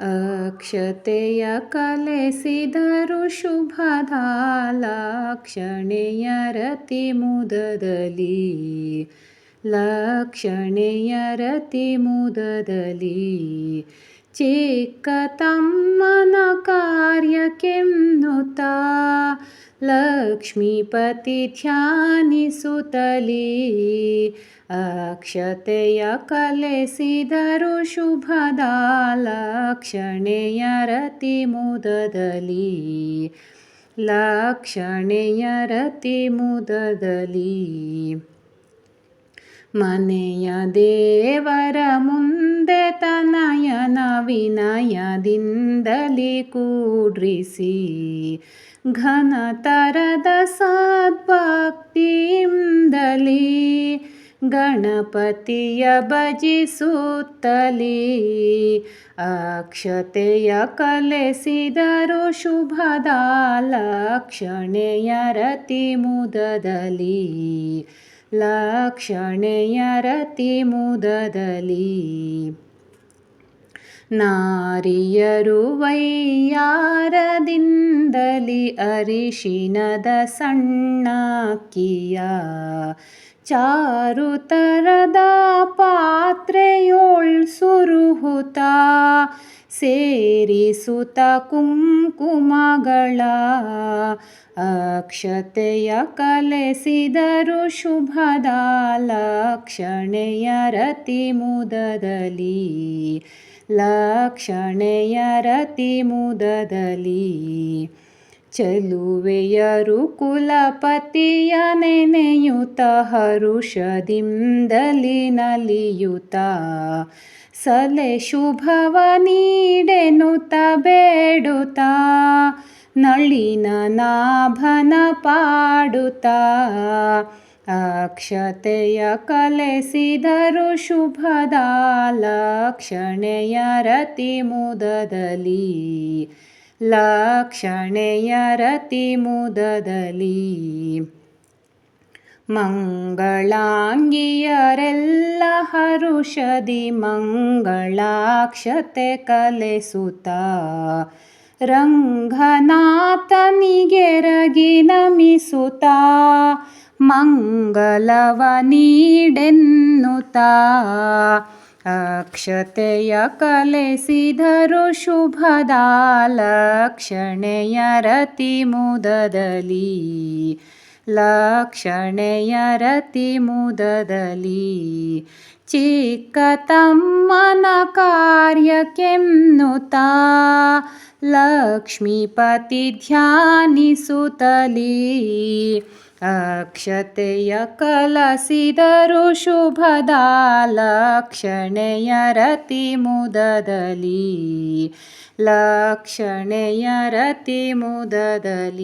ಅಕ್ಷತೆಯ ಕಲೆಸಿದರು ಶುಭದ ಲಕ್ಷಣೆಯ ರತಿ ಮುದದಲಿ ಲಕ್ಷಣೆಯ ರತಿ ಮುದದಲಿ ಚಿಕ್ಕ ತಮ್ಮನ ಕಾರ್ಯಕ್ಕೆನ್ನುತ್ತಾ ಲಕ್ಷ್ಮೀಪತಿ ಧ್ಯಾನಿಸುತ್ತಲೀ ಅಕ್ಷತೆಯ ಕಲೆಸಿದರು ಶುಭದ ಲಕ್ಷಣೆಯ ರತಿ ಮುದದಲ್ಲಿ ಲಕ್ಷಣೆಯ ರತಿ ಮುದದಲ್ಲಿ ಮನೆಯ ದೇವರ ಮುಂದೆ ತನಯನ ವಿನಯದಿಂದಲೇ ಕೂಡ್ರಿಸಿ ಘನತರದ ಸದ್ಭಕ್ತಿಯಿಂದಲೇ ಗಣಪತಿಯ ಭಜಿಸುತ್ತಲೇ ಅಕ್ಷತೆಯ ಕಲೆಸಿದರು ಶುಭದ ಲಕ್ಷಣೆಯ ರತಿ ಮುದದಲಿ ಲಕ್ಷಣೆಯ ರತಿ ಮುದದಲ್ಲಿ ನಾರಿಯರು ವೈಯಾರದಿಂದಲಿ ಅರಿಶಿನದ ಸಣ್ಣಕ್ಕಿಯ ಚಾರುತರದ ಪಾತ್ರೆಯೋಳ್ ಸುರುಹುತ. ಸೇರಿಸುತ ಕುಂಕುಮಗಳ ಅಕ್ಷತೆಯ ಕಲೆಸಿದರು ಶುಭದ ಲಕ್ಷಣೆಯ ರತಿ ಮುದದಲ್ಲಿ. ಲಕ್ಷಣೆಯ ರತಿ ಮುದದಲಿ ಚೆಲುವೆಯರು ಕುಲಪತಿಯ ನೆನೆಯುತ ಹರುಷದಿಂದಲಿ ನಲಿಯುತ. ಸಲೆ ಶುಭವ ನೀಡೆನುತ ಬೇಡುತ್ತ ನಳಿನ ನಾಭನ ಪಾಡುತ್ತ ಅಕ್ಷತೆಯ ಕಲೆಸಿದರು ಶುಭದ ಲಕ್ಷಣೆಯ ರತಿ ಮುದದಲಿ ಲಕ್ಷಣೆಯ ರತಿ ಮುದದಲಿ ಮಂಗಳಾಂಗಿಯರೆಲ್ಲ ಹರುಷದಿ ಮಂಗಳಾಕ್ಷತೆ ಕಲೆಸುತ್ತ. ರಂಗನಾಥನಿಗೆರಗಿ ನಮಿಸುತ್ತ. ಮಂಗಲವ ನೀಡೆನ್ನುತ್ತ. ಅಕ್ಷತೆಯ ಕಲೆಸಿದರು ಶುಭದ ಲಕ್ಷಣೆಯ ರತಿ ಮುದದಲಿ ಲಕ್ಷಣೆಯ ರತಿ ಮುದದಲಿ ಚಿಕ್ಕ ತಮ್ಮನ ಕಾರ್ಯಕ್ಕೆನ್ನುತ್ತ. ಲಕ್ಷ್ಮೀಪತಿ ಧ್ಯಾನಿಸುತ್ತಲೀ. अक्षतय कलसि धरु शुभदा लक्षणयरति मुदली